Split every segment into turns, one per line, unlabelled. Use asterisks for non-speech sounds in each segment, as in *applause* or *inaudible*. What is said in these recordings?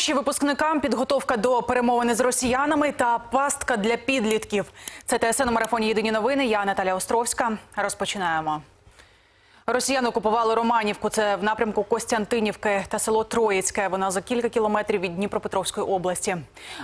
Гроші випускникам, підготовка до перемовини з росіянами та пастка для підлітків. Це ТСН у Єдині новини. Я Наталя Островська. Розпочинаємо. Росіяни окупували Романівку. Це в напрямку Костянтинівки та село Троїцьке. Вона за кілька кілометрів від Дніпропетровської області.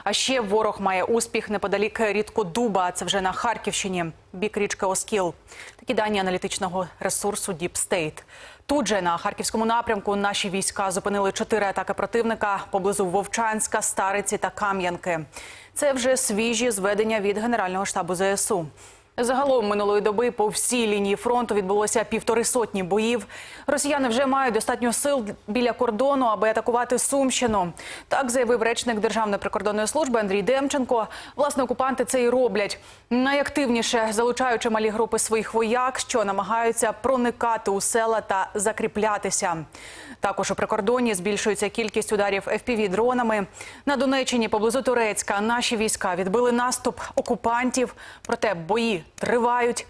А ще ворог має успіх неподалік Рідкодуба. Це вже на Харківщині, бік річки Оскіл. Такі дані аналітичного ресурсу State. Тут же на харківському напрямку наші війська зупинили чотири атаки противника поблизу Вовчанська, Стариці та Кам'янки. Це вже свіжі зведення від Генерального штабу ЗСУ. Загалом минулої доби по всій лінії фронту відбулося півтори сотні боїв. Росіяни вже мають достатньо сил біля кордону, аби атакувати Сумщину. Так заявив речник Державної прикордонної служби Андрій Демченко. Власне, окупанти це і роблять найактивніше, залучаючи малі групи своїх вояк, що намагаються проникати у села та закріплятися. Також у прикордоні збільшується кількість ударів fpv дронами. На Донеччині поблизу Турецька наші війська відбили наступ окупантів, проте бої тривають.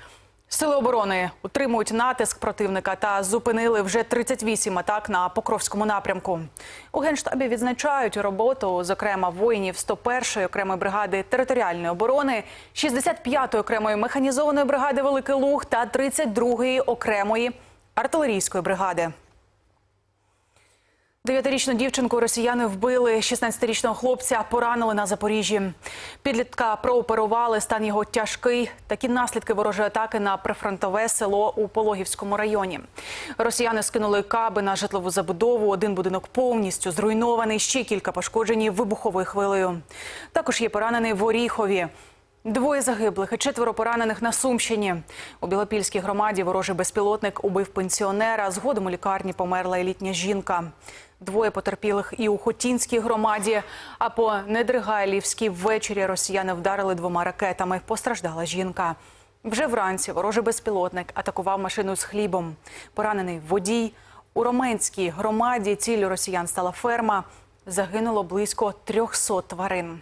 Сили оборони утримують натиск противника та зупинили вже 38 атак на Покровському напрямку. У генштабі відзначають роботу, зокрема воїнів 101-ї окремої бригади територіальної оборони, 65-ї окремої механізованої бригади Великий Луг та 32-ї окремої артилерійської бригади. Дев'ятирічну дівчинку росіяни вбили, 16-річного хлопця поранили на Запоріжжі. Підлітка прооперували, стан його тяжкий. Такі наслідки ворожої атаки на прифронтове село у Пологівському районі. Росіяни скинули каби на житлову забудову. Один будинок повністю зруйнований, ще кілька пошкоджені вибуховою хвилею. Також є поранений в Оріхові. Двоє загиблих і четверо поранених на Сумщині. У Білопільській громаді ворожий безпілотник убив пенсіонера. Згодом у лікарні померла і літня жінка. Двоє потерпілих і у Хотінській громаді. А по Недригайлівській ввечері росіяни вдарили двома ракетами. Постраждала жінка. Вже вранці ворожий безпілотник атакував машину з хлібом. Поранений водій. У Роменській громаді ціллю росіян стала ферма. Загинуло близько 300 тварин.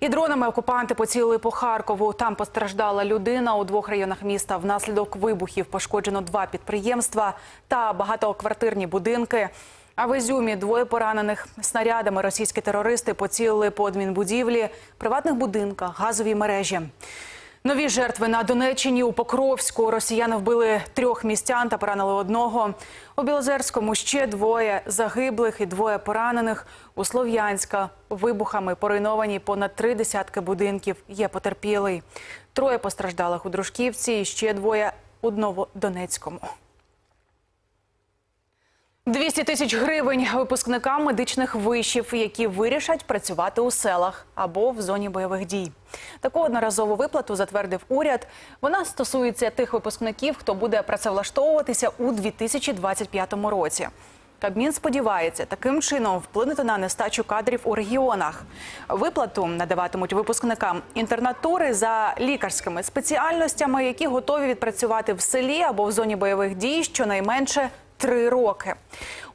І дронами окупанти поцілили по Харкову. Там постраждала людина у двох районах міста. Внаслідок вибухів пошкоджено два підприємства та багатоквартирні будинки. А в Ізюмі двоє поранених снарядами російські терористи поцілили по адмінбудівлі, приватних будинках, газовій мережі. Нові жертви на Донеччині у Покровську. Росіяни вбили трьох містян та поранили одного. У Білозерському ще двоє загиблих і двоє поранених. У Слов'янська вибухами поруйновані понад три десятки будинків. Є потерпілий. Троє постраждалих у Дружківці і ще двоє у Новодонецькому. 200 тисяч гривень випускникам медичних вишів, які вирішать працювати у селах або в зоні бойових дій. Таку одноразову виплату затвердив уряд. Вона стосується тих випускників, хто буде працевлаштовуватися у 2025 році. Кабмін сподівається таким чином вплинути на нестачу кадрів у регіонах. Виплату надаватимуть випускникам інтернатури за лікарськими спеціальностями, які готові відпрацювати в селі або в зоні бойових дій щонайменше три роки.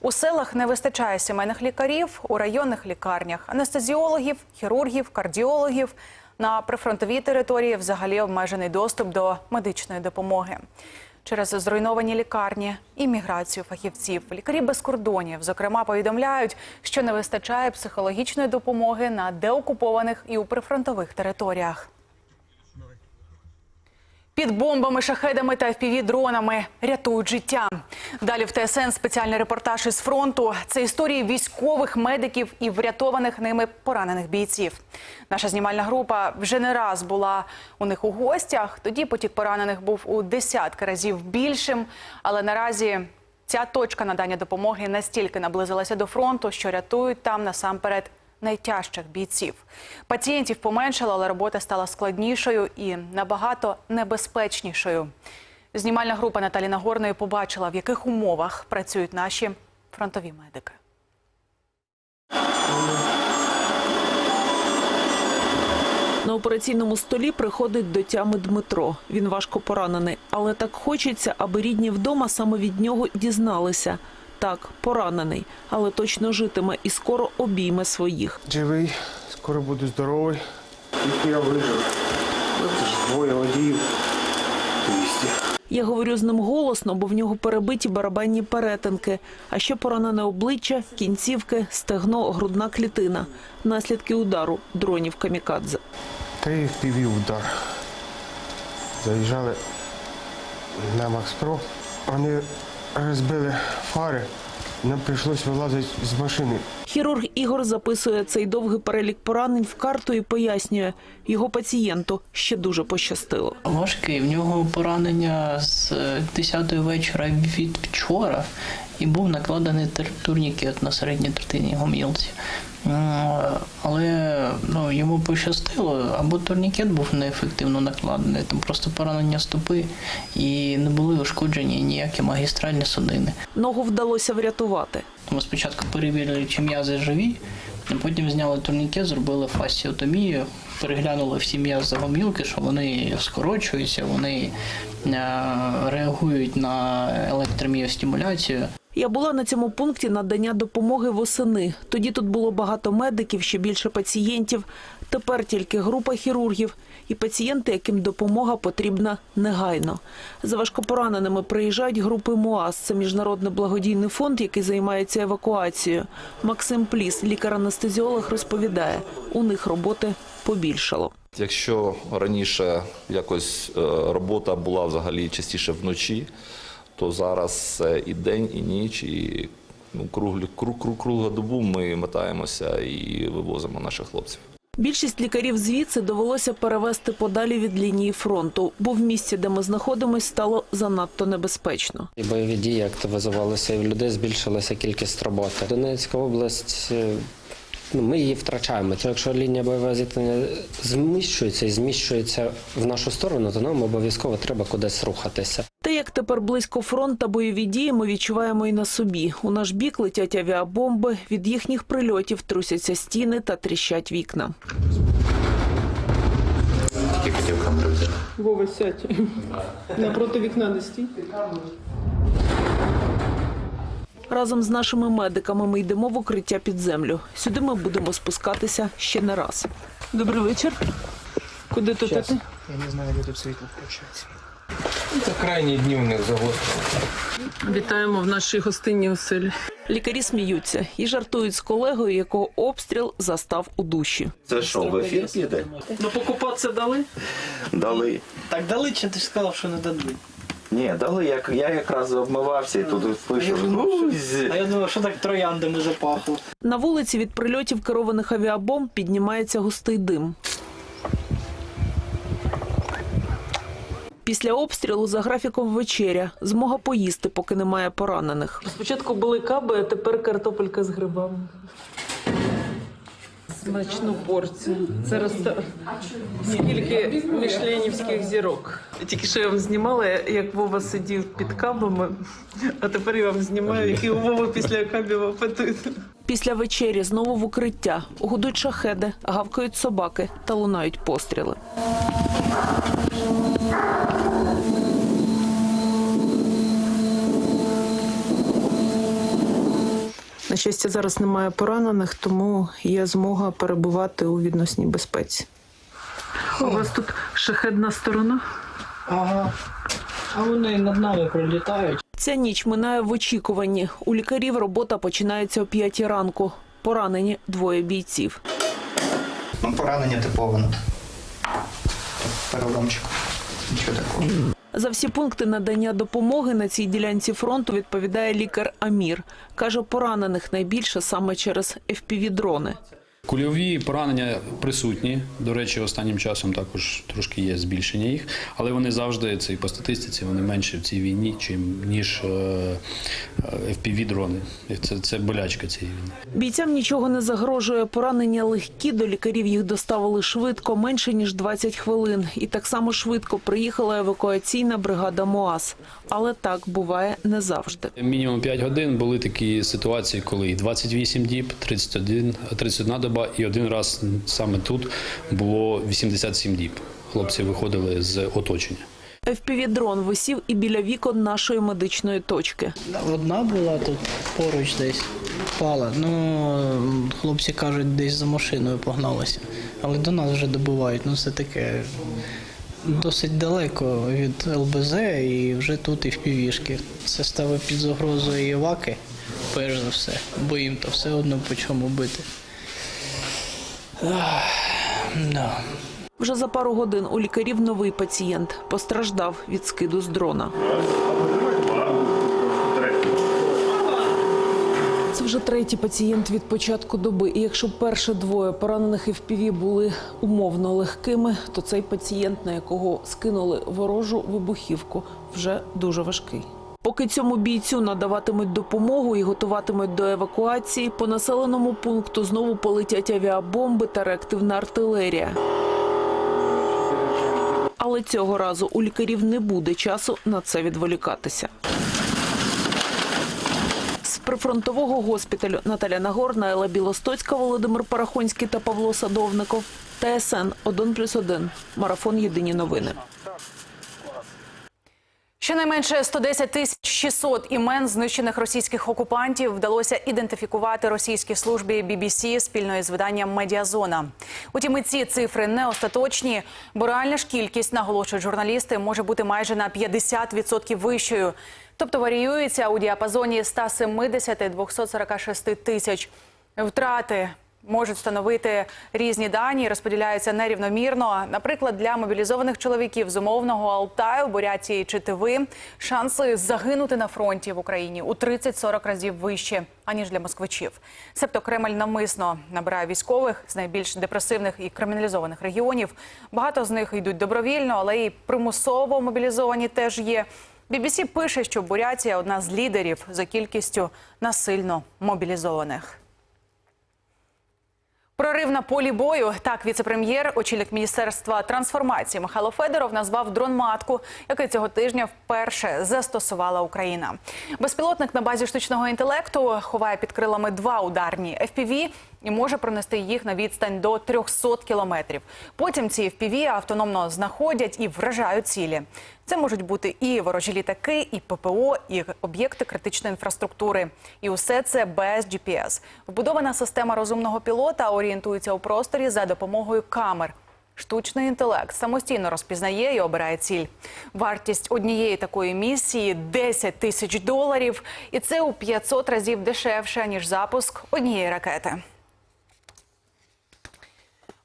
У селах не вистачає сімейних лікарів, у районних лікарнях анестезіологів, хірургів, кардіологів. На прифронтовій території взагалі обмежений доступ до медичної допомоги. Через зруйновані лікарні і міграцію фахівців лікарі без кордонів, зокрема, повідомляють, що не вистачає психологічної допомоги на деокупованих і у прифронтових територіях. Під бомбами, шахедами та FPV-дронами рятують життя. Далі в ТСН спеціальний репортаж із фронту. Це історії військових медиків і врятованих ними поранених бійців. Наша знімальна група вже не раз була у них у гостях. Тоді потік поранених був у десятки разів більшим. Але наразі ця точка надання допомоги настільки наблизилася до фронту, що рятують там насамперед найтяжчих бійців. Пацієнтів поменшало, але робота стала складнішою і набагато небезпечнішою. Знімальна група Наталі Нагорної побачила, в яких умовах працюють наші фронтові медики.
На операційному столі приходить до тями Дмитро. Він важко поранений, але так хочеться, аби рідні вдома саме від нього дізналися. Так, поранений, але точно житиме і скоро обійме своїх.
Живий, скоро буду здоровий. Тільки я вижив. Це ж двоє водіїв.
Я говорю з ним голосно, бо в нього перебиті барабанні перетинки, а ще поранене обличчя, кінцівки, стегно, грудна клітина. Наслідки удару дронів камікадзе.
Три півів удар. Заїжджали на Макс Про. Вони розбили фари. Нам прийшлось вилазити з машини.
Хірург Ігор записує цей довгий перелік поранень в карту і пояснює, його пацієнту ще дуже пощастило.
Важкий. В нього поранення з 10 вечора від вчора і був накладений турнікет на середній третині гомілці. М, Але ну, йому пощастило, або турнікет був неефективно накладений, там просто поранення стопи і не були ушкоджені ніякі магістральні судини.
Ногу вдалося врятувати.
Тому спочатку перевірили, чи м'язи живі, а потім зняли турнікет, зробили фасціотомію, переглянули всі м'язи гомілки, що вони скорочуються, вони е, реагують на електроміостимуляцію.
Я була на цьому пункті надання допомоги восени. Тоді тут було багато медиків, ще більше пацієнтів. Тепер тільки група хірургів і пацієнти, яким допомога потрібна негайно. За важкопораненими приїжджають групи МОАС. Це міжнародний благодійний фонд, який займається евакуацією. Максим Пліс, лікар-анестезіолог, розповідає, у них роботи побільшало.
Якщо раніше якось е, робота була взагалі частіше вночі, то зараз це і день, і ніч, і ну, круглі, кру, кру, круглодобу ми мотаємося і вивозимо наших хлопців.
Більшість лікарів звідси довелося перевести подалі від лінії фронту, бо в місці, де ми знаходимось, стало занадто небезпечно.
І бойові дії активізувалися, і в людей збільшилася кількість роботи. Донецька область. Ну, ми її втрачаємо. То якщо лінія бойового зіткнення зміщується і зміщується в нашу сторону, то нам обов'язково треба кудись рухатися.
Те, як тепер близько фронт та бойові дії, ми відчуваємо і на собі. У наш бік летять авіабомби, від їхніх прильотів трусяться стіни та тріщать вікна.
Вова, сядь. Напроти вікна не стій.
Разом з нашими медиками ми йдемо в укриття під землю. Сюди ми будемо спускатися ще не раз. Добрий вечір. Куди тут іти?
Я не знаю, де тут світло включається.
Це крайні дні у них загострені.
Вітаємо в нашій гостинній оселі.
Лікарі сміються і жартують з колегою, якого обстріл застав у душі.
Це що, в ефір піде?
Ну покупатися дали?
Дали.
Так дали, чи ти ж сказав, що не дадуть?
Ні, дали, як я якраз обмивався і тут пишу.
А я думав, що так трояндами запахло.
На вулиці від прильотів керованих авіабомб піднімається густий дим. Після обстрілу за графіком вечеря. Змога поїсти, поки немає поранених.
Спочатку були каби, а тепер картопелька з грибами. Смачну порцію. Це рестор... Скільки мішленівських зірок. Тільки що я вам знімала, як Вова сидів під кабами, а тепер я вам знімаю, який у Вови після кабів апетит.
Після вечері знову в укриття. Гудуть шахеди, гавкають собаки та лунають постріли.
Щастя, зараз немає поранених, тому є змога перебувати у відносній безпеці. У вас тут шахедна сторона?
Ага. А вони над нами пролітають.
Ця ніч минає в очікуванні. У лікарів робота починається о п'ятій ранку. Поранені двоє бійців.
Ну, поранення типоване. Переломчик. Нічого такого.
За всі пункти надання допомоги на цій ділянці фронту відповідає лікар Амір. Каже, поранених найбільше саме через FPV-дрони.
Кульові поранення присутні. До речі, останнім часом також трошки є збільшення їх, але вони завжди це і по статистиці вони менше в цій війні, чим ніж е, FPV-дрони. Це, це болячка цієї війни.
Бійцям нічого не загрожує. Поранення легкі. До лікарів їх доставили швидко, менше ніж 20 хвилин. І так само швидко приїхала евакуаційна бригада МОАС. Але так буває не завжди.
Мінімум 5 годин були такі ситуації, коли і 28 діб, 31, 31 доба, і один раз саме тут було 87 діб. Хлопці виходили з оточення.
FPV-дрон висів і біля вікон нашої медичної точки.
Одна була тут поруч десь впала. Ну, хлопці кажуть, десь за машиною погналися. Але до нас вже добувають. Ну, це таке досить далеко від ЛБЗ і вже тут і в півішки. Це ставить під загрозу і ваки, перш за все, бо їм то все одно по чому бити. Да.
Вже за пару годин у лікарів новий пацієнт постраждав від скиду з дрона. Це вже третій пацієнт від початку доби. І якщо перші двоє поранених FPV були умовно легкими, то цей пацієнт, на якого скинули ворожу вибухівку, вже дуже важкий. Поки цьому бійцю надаватимуть допомогу і готуватимуть до евакуації, по населеному пункту знову полетять авіабомби та реактивна артилерія. Але цього разу у лікарів не буде часу на це відволікатися. З прифронтового госпіталю Наталя Нагорна, Елла Білостоцька, Володимир Парахонський та Павло Садовников. ТСН 1+,1. Марафон Єдині новини.
Щонайменше 110 тисяч 600 імен знищених російських окупантів вдалося ідентифікувати російській службі BBC спільно із виданням Медіазона. Утім, і ці цифри не остаточні, бо реальна ж кількість, наголошують журналісти, може бути майже на 50% вищою. Тобто варіюється у діапазоні 170-246 тисяч. Втрати можуть становити різні дані, розподіляються нерівномірно. Наприклад, для мобілізованих чоловіків з умовного Алтаю, Бурятії чи Тиви шанси загинути на фронті в Україні у 30-40 разів вище аніж для москвичів. Себто Кремль навмисно набирає військових з найбільш депресивних і криміналізованих регіонів. Багато з них йдуть добровільно, але і примусово мобілізовані теж є. BBC пише, що Бурятія одна з лідерів за кількістю насильно мобілізованих. Прорив на полі бою. Так, віцепрем'єр, очільник міністерства трансформації Михайло Федоров назвав дрон-матку, який цього тижня вперше застосувала Україна. Безпілотник на базі штучного інтелекту ховає під крилами два ударні FPV і може пронести їх на відстань до 300 кілометрів. Потім ці FPV автономно знаходять і вражають цілі. Це можуть бути і ворожі літаки, і ППО, і об'єкти критичної інфраструктури. І усе це без GPS. Вбудована система розумного пілота орієнтується у просторі за допомогою камер. Штучний інтелект самостійно розпізнає і обирає ціль. Вартість однієї такої місії 10 тисяч доларів, і це у 500 разів дешевше ніж запуск однієї ракети.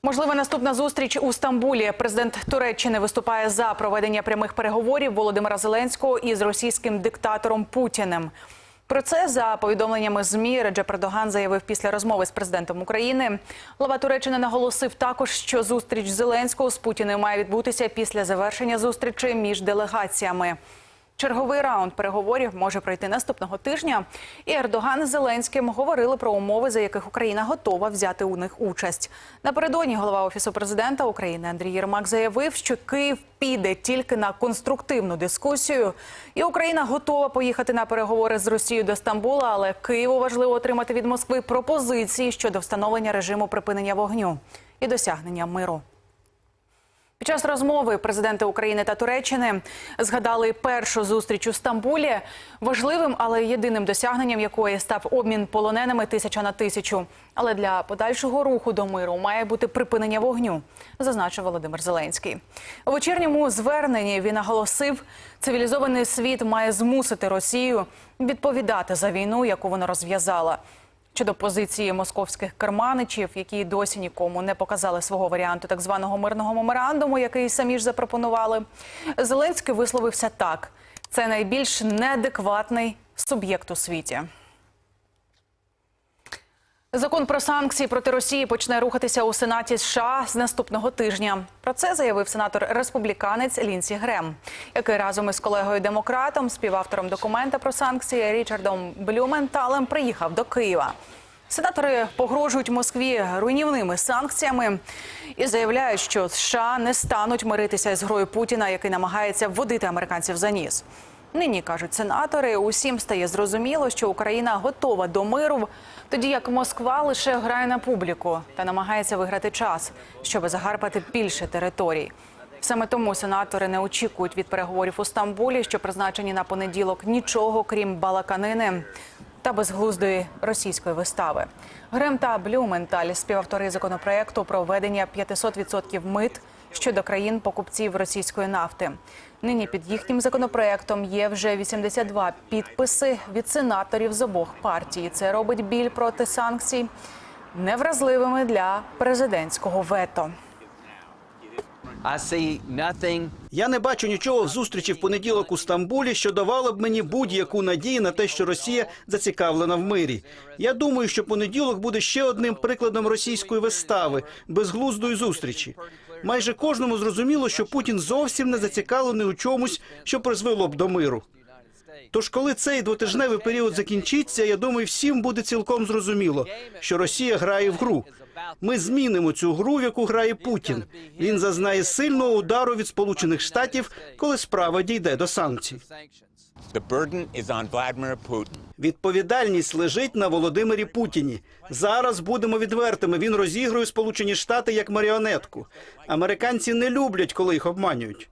Можлива наступна зустріч у Стамбулі. Президент Туреччини виступає за проведення прямих переговорів Володимира Зеленського із російським диктатором Путіним. Про це за повідомленнями змі Реджеп Ердоган заявив після розмови з президентом України. Глава Туреччини наголосив також, що зустріч Зеленського з Путіним має відбутися після завершення зустрічі між делегаціями. Черговий раунд переговорів може пройти наступного тижня. І Ердоган з Зеленським говорили про умови, за яких Україна готова взяти у них участь. Напередодні голова офісу президента України Андрій Єрмак заявив, що Київ піде тільки на конструктивну дискусію, і Україна готова поїхати на переговори з Росією до Стамбула, але Києву важливо отримати від Москви пропозиції щодо встановлення режиму припинення вогню і досягнення миру. Під час розмови президенти України та Туреччини згадали першу зустріч у Стамбулі. Важливим, але єдиним досягненням якої став обмін полоненими тисяча на тисячу. Але для подальшого руху до миру має бути припинення вогню, зазначив Володимир Зеленський. У вечірньому зверненні він наголосив, цивілізований світ має змусити Росію відповідати за війну, яку вона розв'язала. Щодо позиції московських керманичів, які досі нікому не показали свого варіанту так званого мирного меморандуму, який самі ж запропонували, Зеленський висловився так: це найбільш неадекватний суб'єкт у світі. Закон про санкції проти Росії почне рухатися у Сенаті США з наступного тижня. Про це заявив сенатор республіканець Лінсі Грем, який разом із колегою демократом, співавтором документа про санкції Річардом Блюменталем приїхав до Києва. Сенатори погрожують Москві руйнівними санкціями і заявляють, що США не стануть миритися із грою Путіна, який намагається вводити американців за ніс. Нині кажуть сенатори, усім стає зрозуміло, що Україна готова до миру, тоді як Москва лише грає на публіку та намагається виграти час, щоб загарпати більше територій. Саме тому сенатори не очікують від переговорів у Стамбулі, що призначені на понеділок нічого крім балаканини та безглуздої російської вистави. Грем та Блюменталь співавтори законопроекту про введення 500% мит щодо країн покупців російської нафти. Нині під їхнім законопроектом є вже 82 підписи від сенаторів з обох партій. Це робить біль проти санкцій невразливими для президентського вето.
Я не бачу нічого в зустрічі в понеділок у Стамбулі, що давало б мені будь-яку надію на те, що Росія зацікавлена в мирі. Я думаю, що понеділок буде ще одним прикладом російської вистави, безглуздої зустрічі. Майже кожному зрозуміло, що Путін зовсім не зацікавлений у чомусь, що призвело б до миру. Тож, коли цей двотижневий період закінчиться, я думаю, всім буде цілком зрозуміло, що Росія грає в гру. Ми змінимо цю гру, в яку грає Путін. Він зазнає сильного удару від Сполучених Штатів, коли справа дійде до санкцій.
The burden is on Vladimir Putin.
Відповідальність лежить на Володимирі Путіні. Зараз будемо відвертими. Він розігрує Сполучені Штати як маріонетку. Американці не люблять, коли їх обманюють.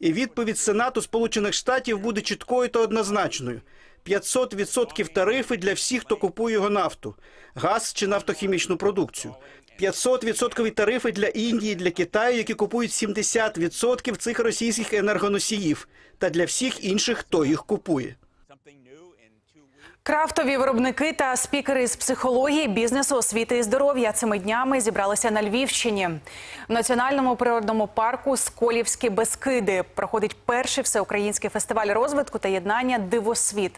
І відповідь Сенату Сполучених Штатів буде чіткою та однозначною. 500% тарифи для всіх, хто купує його нафту, газ чи нафтохімічну продукцію. 500% тарифи для Індії, для Китаю, які купують 70% цих російських енергоносіїв, та для всіх інших, хто їх купує.
Крафтові виробники та спікери з психології, бізнесу, освіти і здоров'я цими днями зібралися на Львівщині. В національному природному парку Сколівські Бескиди проходить перший всеукраїнський фестиваль розвитку та єднання Дивосвіт.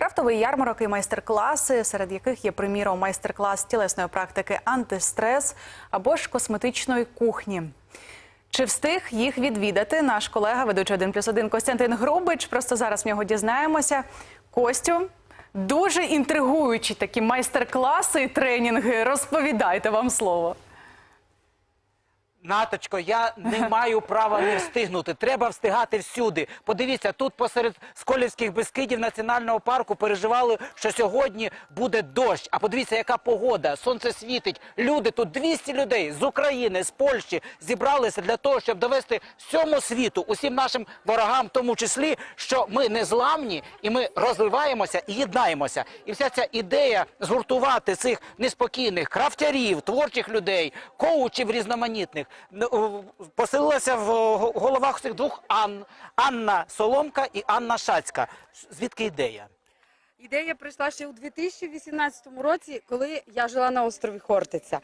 Крафтовий ярмарок і майстер-класи, серед яких є приміром майстер-клас тілесної практики антистрес або ж косметичної кухні. Чи встиг їх відвідати наш колега, ведучий 1 плюс 1 Костянтин Грубич? Просто зараз в нього дізнаємося. Костю, дуже інтригуючі такі майстер-класи і тренінги. Розповідайте вам слово.
Наточко, я не *laughs* маю права не встигнути. Треба встигати всюди. Подивіться, тут посеред Сколівських Бескидів національного парку переживали, що сьогодні буде дощ. А подивіться, яка погода, сонце світить. Люди тут 200 людей з України, з Польщі зібралися для того, щоб довести всьому світу, усім нашим ворогам, в тому числі, що ми не зламні і ми розвиваємося і єднаємося. І вся ця ідея згуртувати цих неспокійних крафтярів, творчих людей, коучів різноманітних поселилася в головах цих двох Ан Анна Соломка і Анна Шацька. Звідки ідея?
Ідея прийшла ще у 2018 році, коли я жила на острові Хортиця.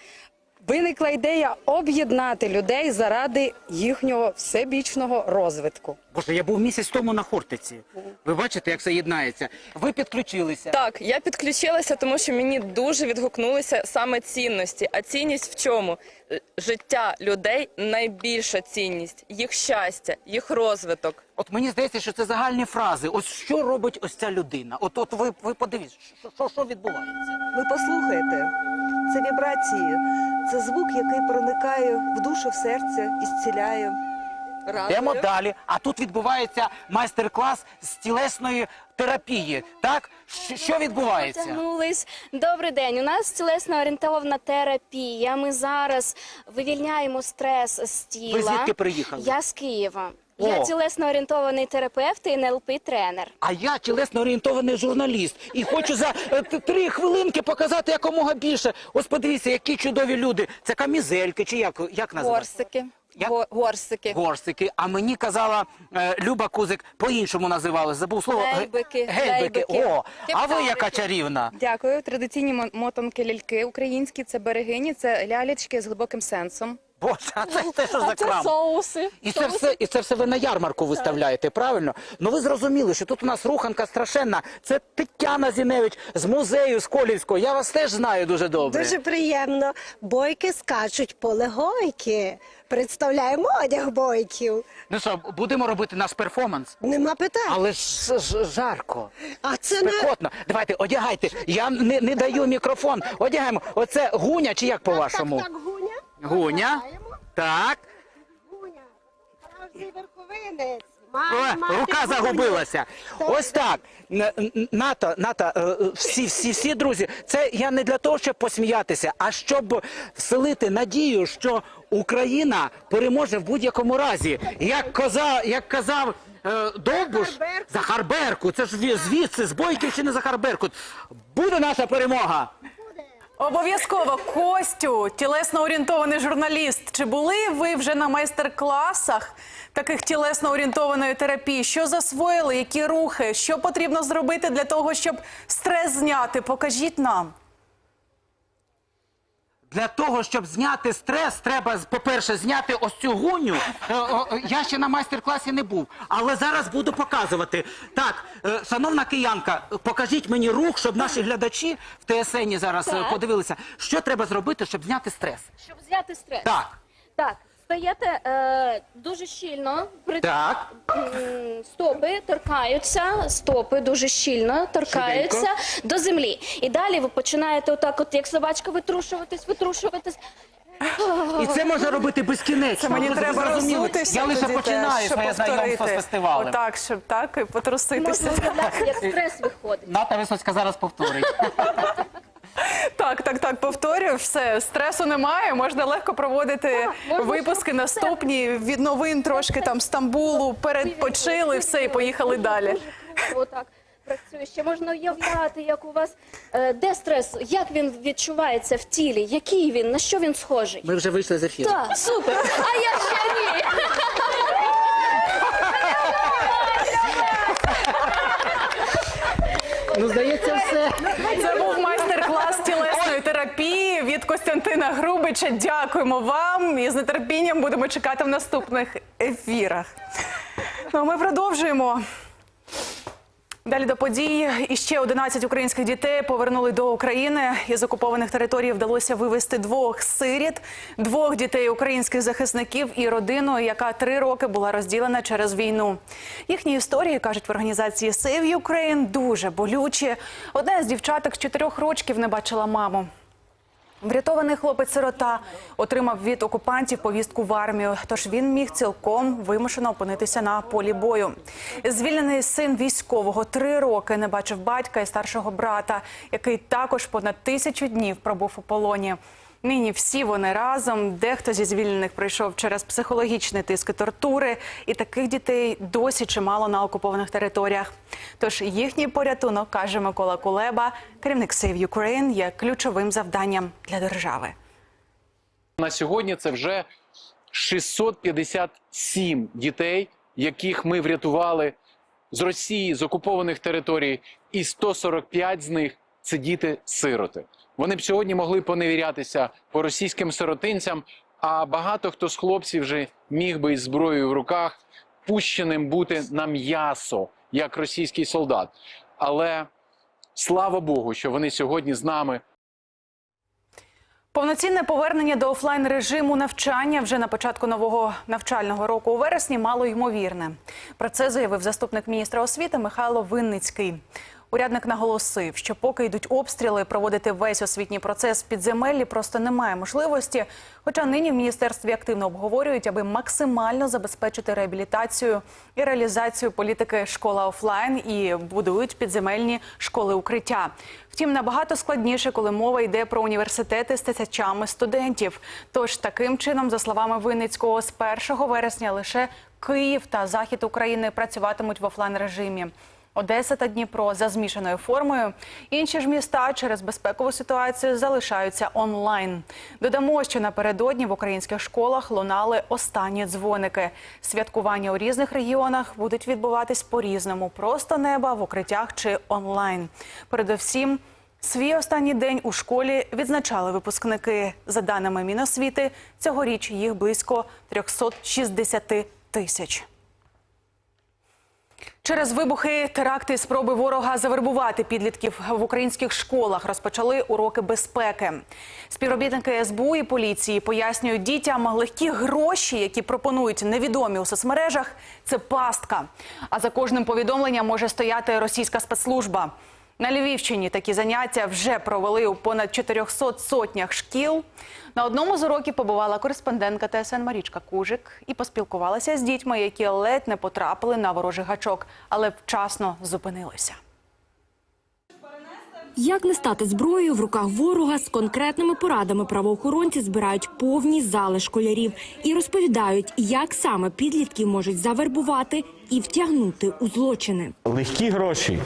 Виникла ідея об'єднати людей заради їхнього всебічного розвитку.
Боже, я був місяць тому на Хортиці. Ви бачите, як це єднається? Ви підключилися.
Так, я підключилася, тому що мені дуже відгукнулися саме цінності. А цінність в чому? Е, Життя людей найбільша цінність, їх щастя, їх розвиток.
От мені здається, що це загальні фрази. Ось що робить ось ця людина? От, от ви, ви подивіться, що, що, що відбувається.
Ви послухайте, це вібрації, це звук, який проникає в душу, в серце і зціляє.
Йдемо далі. А тут відбувається майстер-клас з тілесної терапії. Так? Що, що відбувається?
Потягнулись. Добрий день. У нас тілесно орієнтована терапія. Ми зараз вивільняємо стрес з тіла.
Ви звідки приїхали?
Я з Києва.
О.
Я тілесно орієнтований терапевт і НЛП-тренер.
А я тілесно орієнтований журналіст і хочу за е, т- три хвилинки показати якомога більше. Ось подивіться, які чудові люди. Це камізельки чи як, як називається?
Горсики.
Як?
Го- Горсики.
Горсики. А мені казала е, Люба Кузик, по-іншому називали. Забув слово. Ге-
Гельбики,
Гельбики.
гельбики,
О, а ви яка чарівна?
Дякую. Традиційні мо- мотанки ляльки українські це берегині, це лялечки з глибоким сенсом.
Боже, а це, це що за
А це
крам?
соуси.
І це все, і це все ви на ярмарку виставляєте, правильно? Ну ви зрозуміли, що тут у нас руханка страшенна. Це Тетяна Зіневич з музею Сколівського. Я вас теж знаю дуже добре.
Дуже приємно. Бойки скачуть полегойки. Представляємо одяг бойків.
Ну що, будемо робити наш перформанс?
Нема питань.
Але ж, ж жарко.
А це не
Спекотно. Давайте, одягайте. Я не, не даю мікрофон. Одягаємо. Оце гуня чи як по-вашому?
так, гуня.
Гуня. Так.
Гуня. Справжній верховинець. Має мати
рука
гуню.
загубилася. Ось так. Н- н- НАТО, НАТО, е, е, всі, всі, всі друзі. Це я не для того, щоб посміятися, а щоб вселити надію, що Україна переможе в будь-якому разі. Як коза, як казав. е, Довбуш Захар Беркут, це ж ві- звідси з Бойківщини Захар Беркут. Буде наша перемога.
Обов'язково Костю, тілесно орієнтований журналіст. Чи були ви вже на майстер-класах таких тілесно орієнтованої терапії? Що засвоїли? Які рухи? Що потрібно зробити для того, щоб стрес зняти? Покажіть нам.
Для того, щоб зняти стрес, треба, по-перше, зняти ось цю гуню. Е, о, е, Я ще на майстер-класі не був, але зараз буду показувати. Так, е, шановна киянка, покажіть мені рух, щоб наші глядачі в ТСН зараз е,
Так.
подивилися, що треба зробити, щоб зняти стрес.
Щоб зняти стрес.
Так.
Так, стаєте е, дуже щільно. При...
Так.
М, Стопи торкаються, стопи дуже щільно торкаються до землі. І далі ви починаєте отак, от як собачка, витрушуватись, витрушуватись.
І це можна робити безкінечно.
Це мені
ви
треба
зрозуміли?
роззутися.
Я лише
тоді
починаю
щоб
своє знайомство з
повторити.
фестивалем.
Отак, щоб так і потруситися.
Можна як стрес виходить.
Ната Висоцька зараз повторить.
Так, так, так, повторюю, все, стресу немає, можна легко проводити
можна
випуски наступні від новин трошки там Стамбулу, передпочили, все, і поїхали далі.
Отак працює. Ще можна уявляти, як у вас е, де стрес, як він відчувається в тілі, який він, на що він схожий.
Ми вже вийшли з ефіру.
Так, супер. А я ще ні.
Ну, здається, все.
Це був майстер-клас тілесної терапії від Костянтина Грубича. Дякуємо вам і з нетерпінням будемо чекати в наступних ефірах. Ну, ми продовжуємо. Далі до подій. І ще 11 українських дітей повернули до України. Із окупованих територій вдалося вивезти двох сиріт, двох дітей українських захисників і родину, яка три роки була розділена через війну. Їхні історії кажуть в організації Save Ukraine дуже болючі. Одна з дівчаток з чотирьох років не бачила маму. Врятований хлопець-сирота отримав від окупантів повістку в армію, тож він міг цілком вимушено опинитися на полі бою. Звільнений син військового три роки не бачив батька і старшого брата, який також понад тисячу днів пробув у полоні. Нині всі вони разом. Дехто зі звільнених пройшов через психологічний тиск і тортури, і таких дітей досі чимало на окупованих територіях. Тож їхній порятунок, каже Микола Кулеба, керівник Save Ukraine, є ключовим завданням для держави.
На сьогодні це вже 657 дітей, яких ми врятували з Росії, з окупованих територій, і 145 з них це діти-сироти. Вони б сьогодні могли поневірятися по російським сиротинцям, а багато хто з хлопців вже міг би із зброєю в руках пущеним бути на м'ясо, як російський солдат. Але слава Богу, що вони сьогодні з нами.
Повноцінне повернення до офлайн режиму навчання вже на початку нового навчального року у вересні мало ймовірне. Про це заявив заступник міністра освіти Михайло Винницький. Урядник наголосив, що поки йдуть обстріли, проводити весь освітній процес в підземеллі просто немає можливості. Хоча нині в міністерстві активно обговорюють, аби максимально забезпечити реабілітацію і реалізацію політики школа офлайн і будують підземельні школи укриття. Втім, набагато складніше, коли мова йде про університети з тисячами студентів. Тож таким чином, за словами Винницького, з 1 вересня лише Київ та захід України працюватимуть в офлайн режимі. Одеса та Дніпро за змішаною формою. Інші ж міста через безпекову ситуацію залишаються онлайн. Додамо, що напередодні в українських школах лунали останні дзвоники. Святкування у різних регіонах будуть відбуватись по-різному: просто неба в укриттях чи онлайн. Передовсім. Свій останній день у школі відзначали випускники. За даними Міносвіти, цьогоріч їх близько 360 тисяч. Через вибухи, теракти спроби ворога завербувати підлітків в українських школах розпочали уроки безпеки. Співробітники СБУ і поліції пояснюють дітям легкі гроші, які пропонують невідомі у соцмережах. Це пастка. А за кожним повідомленням може стояти російська спецслужба. На Львівщині такі заняття вже провели у понад 400 сотнях шкіл. На одному з уроків побувала кореспондентка ТСН Марічка Кужик і поспілкувалася з дітьми, які ледь не потрапили на ворожий гачок, але вчасно зупинилися.
Як не стати зброєю в руках ворога з конкретними порадами правоохоронці збирають повні зали школярів і розповідають, як саме підлітків можуть завербувати і втягнути у злочини.
Легкі гроші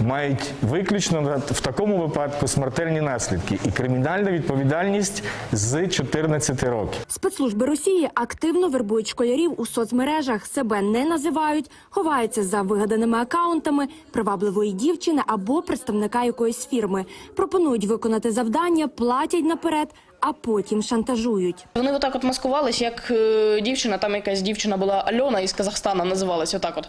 мають виключно в такому випадку смертельні наслідки і кримінальна відповідальність з 14 років.
Спецслужби Росії активно вербують школярів у соцмережах, себе не називають, ховаються за вигаданими акаунтами привабливої дівчини або представника якоїсь фірми. Пропонують виконати завдання, платять наперед, а потім шантажують.
Вони отак от маскувались, як е, дівчина, там якась дівчина була Альона із Казахстана, називалась отак от.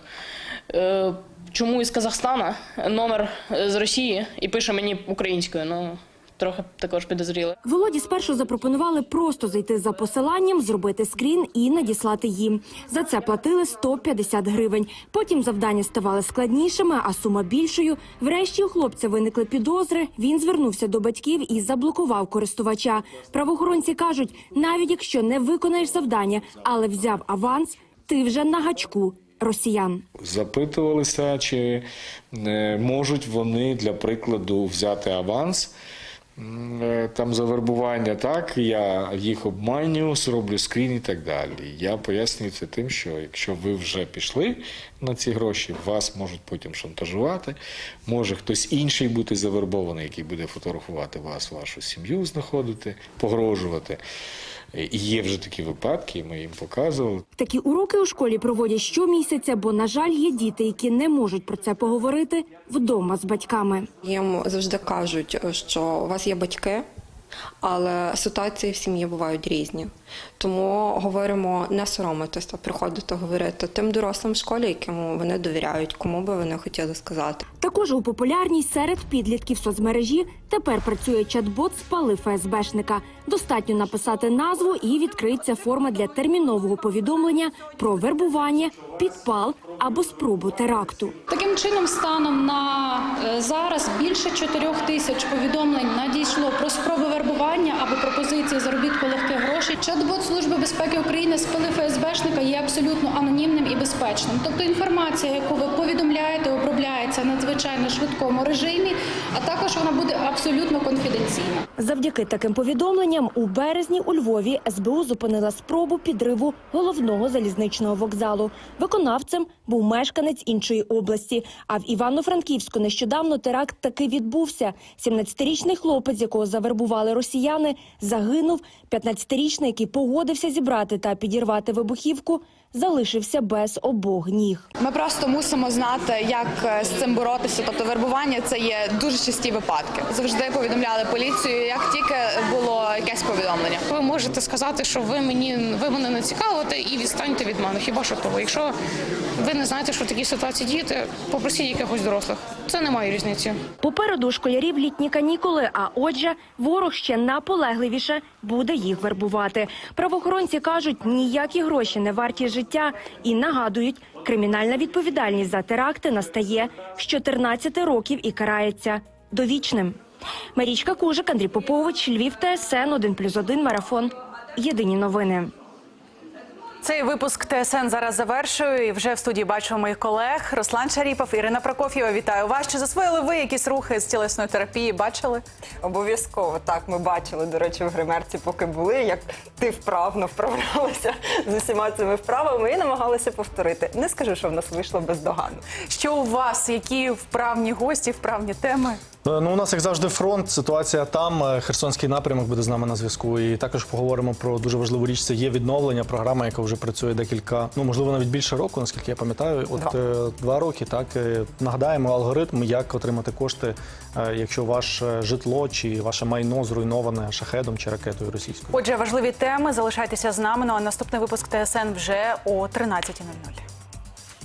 Чому із Казахстана номер е, з Росії і пише мені українською. Ну, трохи також підозріло.
Володі спершу запропонували просто зайти за посиланням, зробити скрін і надіслати їм. За це платили 150 гривень. Потім завдання ставали складнішими, а сума більшою. Врешті у хлопця виникли підозри. Він звернувся до батьків і заблокував користувача. Правоохоронці кажуть, навіть якщо не виконаєш завдання, але взяв аванс, ти вже на гачку росіян.
Запитувалися, чи е, можуть вони, для прикладу, взяти аванс е, там за вербування. Так, я їх обманю, зроблю скрін і так далі. Я пояснюю це тим, що якщо ви вже пішли на ці гроші, вас можуть потім шантажувати. Може хтось інший бути завербований, який буде фотографувати вас, вашу сім'ю знаходити, погрожувати. Е, І є вже такі випадки, ми їм показували.
Такі уроки у школі проводять щомісяця, бо, на жаль, є діти, які не можуть про це поговорити вдома з батьками.
Їм завжди кажуть, що у вас є батьки, але ситуації в сім'ї бувають різні. Тому говоримо не соромитися, приходити говорити тим дорослим в школі, якому вони довіряють, кому би вони хотіли сказати.
Також у популярність серед підлітків соцмережі тепер працює чат-бот «Спали ФСБшника». Достатньо написати назву і відкриється форма для термінового повідомлення про вербування, підпал або спробу теракту.
Таким чином, станом на е, зараз більше 4 тисяч повідомлень надійшло про спроби вербування або пропозиції заробітку легких грошей. Чат-бот Служби безпеки України спили ФСБшника є абсолютно анонімним і безпечним. Тобто інформація, яку ви повідомляєте, обробляється надзвичайно швидкому режимі, а також вона буде абсолютно конфіденційна.
Завдяки таким повідомленням у березні у Львові СБУ зупинила спробу підриву головного залізничного вокзалу. Виконавцем був мешканець іншої області. А в Івано-Франківську нещодавно теракт таки відбувся. 17-річний хлопець, якого завербували росіяни, загинув. 15-річний, який погодився зібрати та підірвати вибухівку, залишився без обох ніг.
Ми просто мусимо знати, як е, з цим боротися. Тобто вербування це є дуже часті випадки. Завжди повідомляли поліцію, як тільки було якесь повідомлення.
Ви можете сказати, що ви мені ви мене не цікавите і відстаньте від мене. Хіба що того? Якщо ви не знаєте, що в такій ситуації діяти, попросіть якихось дорослих. Це немає різниці.
Попереду школярів літні канікули, а отже, ворог ще наполегливіше буде їх вербувати. Правоохоронці кажуть, ніякі гроші не варті життя і нагадують, кримінальна відповідальність за теракти настає з 14 років і карається довічним. Марічка Кужик, Андрій Попович, Львів, ТСН 1+,1, Марафон. Єдині новини.
Цей випуск ТСН зараз завершую. І вже в студії бачу моїх колег Руслан Шаріпов, Ірина Прокоф'єва. Вітаю вас. Чи засвоїли ви якісь рухи з тілесної терапії? Бачили?
Обов'язково так. Ми бачили, до речі, в гримерці, поки були, як ти вправно вправлялася з усіма цими вправами і намагалася повторити. Не скажу, що в нас вийшло бездоганно.
Що у вас? Які вправні гості, вправні теми?
Ну, у нас, як завжди, фронт, ситуація там. Е, Херсонський напрямок буде з нами на зв'язку. І також поговоримо про дуже важливу річ. Це є відновлення, програма, яка вже працює декілька, ну можливо, навіть більше року, наскільки я пам'ятаю. От е, два роки. Так Е, нагадаємо алгоритм, як отримати кошти, е, якщо ваше житло чи ваше майно зруйноване шахедом чи ракетою російською.
Отже, важливі теми. Залишайтеся з нами. Ну а наступний випуск ТСН вже о 13.00.